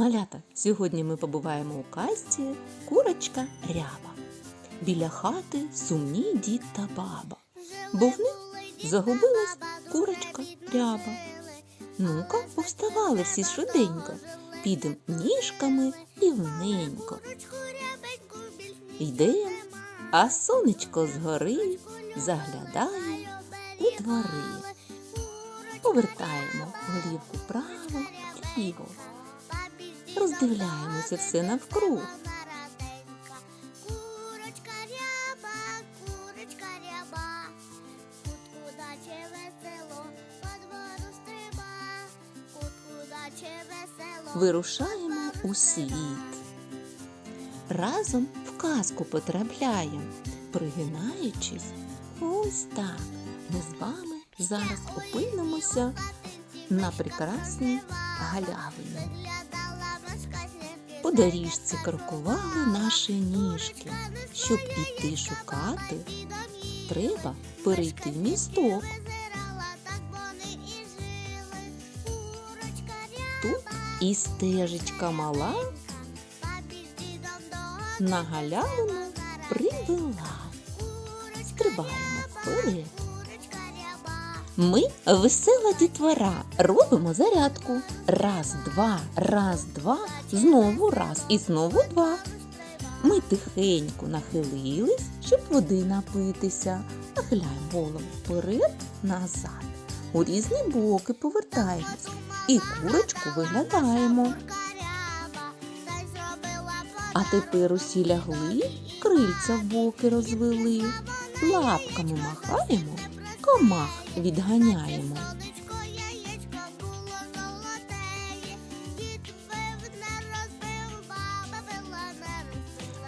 Малята, сьогодні ми побуваємо у казці Курочка ряба. Біля хати сумні дід та баба. Бо в них загубилась курочка ряба. Ну-ка, повставали всі швиденько, підем ніжками рівненько. Йдем, а сонечко згори заглядає у двори. Повертаємо голівку вправо, ліво. Роздивляємося все навкруг. Вирушаємо у світ. Разом в казку потрапляємо, пригинаючись, ось так. Ми з вами зараз опинимося на прекрасній галявині. Доріжці крокували наші ніжки. Щоб іти шукати, треба перейти місток. Курочка ряба, Тут і стежечка мала на галявину привела. Стрибаємо вперед. Ми весела дітвора, робимо зарядку. Раз, два, раз, два, знову раз і знову два. Ми тихенько нахилились, щоб води напитися. Нахиляємо голову вперед, назад. У різні боки повертаємось і курочку виглядаємо. А тепер усі лягли, крильця в боки розвели, лапками махаємо, комах відганяємо.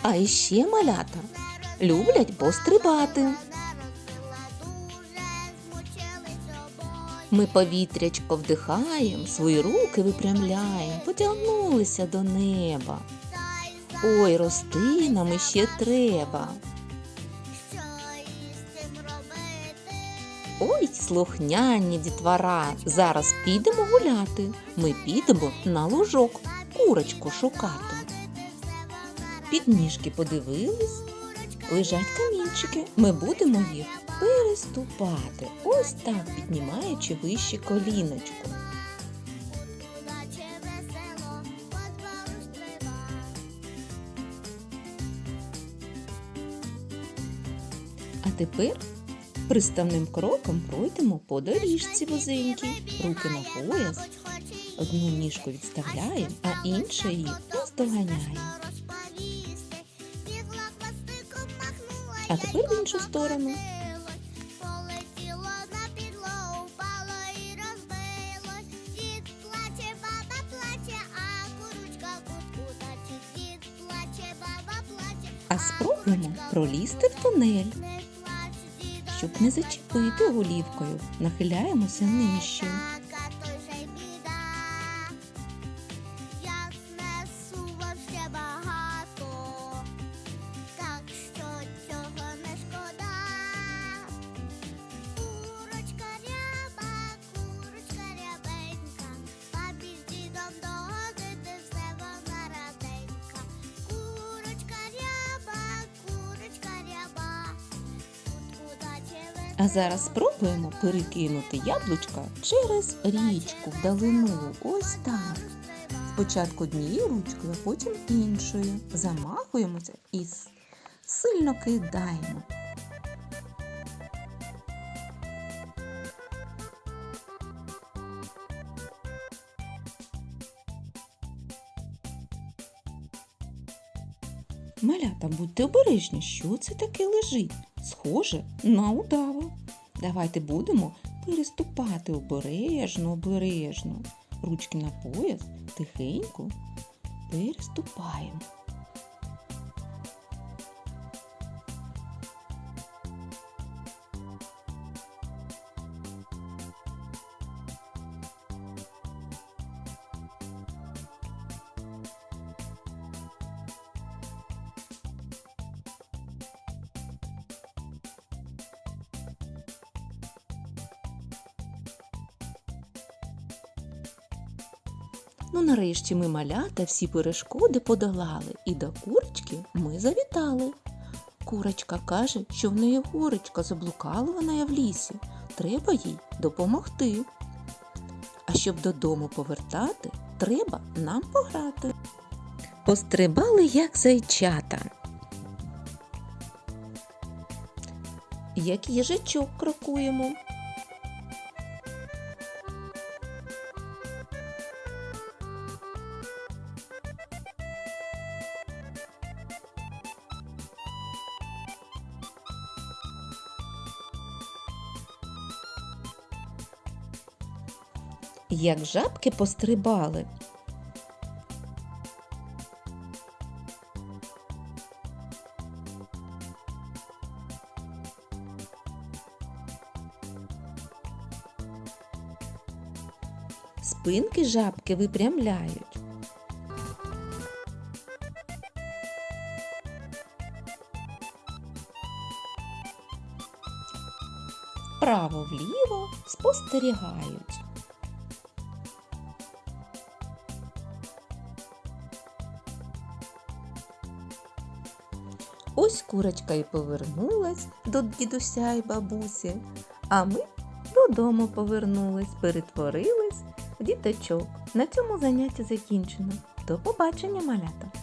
А іще малята люблять пострибати. Ми повітрячко вдихаємо, свої руки випрямляємо, потягнулися до неба. Ой, рости нам іще треба. Слухняні дітвора, зараз підемо гуляти. Ми підемо на лужок курочку шукати. Під ніжки подивились, лежать камінчики. Ми будемо їх переступати. Ось так, піднімаючи вище коліночку. А тепер приставним кроком пройдемо по доріжці вузенькій, руки на пояс, одну ніжку відставляємо, а інша її наздоганяємо. А тепер в іншу сторону. А спробуємо пролізти в тунель, щоб не зачепити голівкою. Нахиляємося нижче. А зараз спробуємо перекинути яблучка через річку вдалину. Ось так. Спочатку однією ручкою, а потім іншою. Замахуємося і сильно кидаємо. Малята, будьте обережні, що це таке лежить? Схоже на удаву. Давайте будемо переступати обережно, обережно. Ручки на пояс, тихенько переступаємо. Ну, нарешті ми малята всі перешкоди подолали, і до курочки ми завітали. Курочка каже, що в неї горочка заблукала вона в лісі. Треба їй допомогти. А щоб додому повертати, треба нам пограти. Пострибали, як зайчата. Як їжачок крокуємо. Як жабки пострибали. Спинки жабки випрямляють. Вправо-вліво спостерігають. Ось курочка і повернулась до дідуся і бабусі, а ми додому повернулись, перетворились в діточок. На цьому заняття закінчено. До побачення, малята!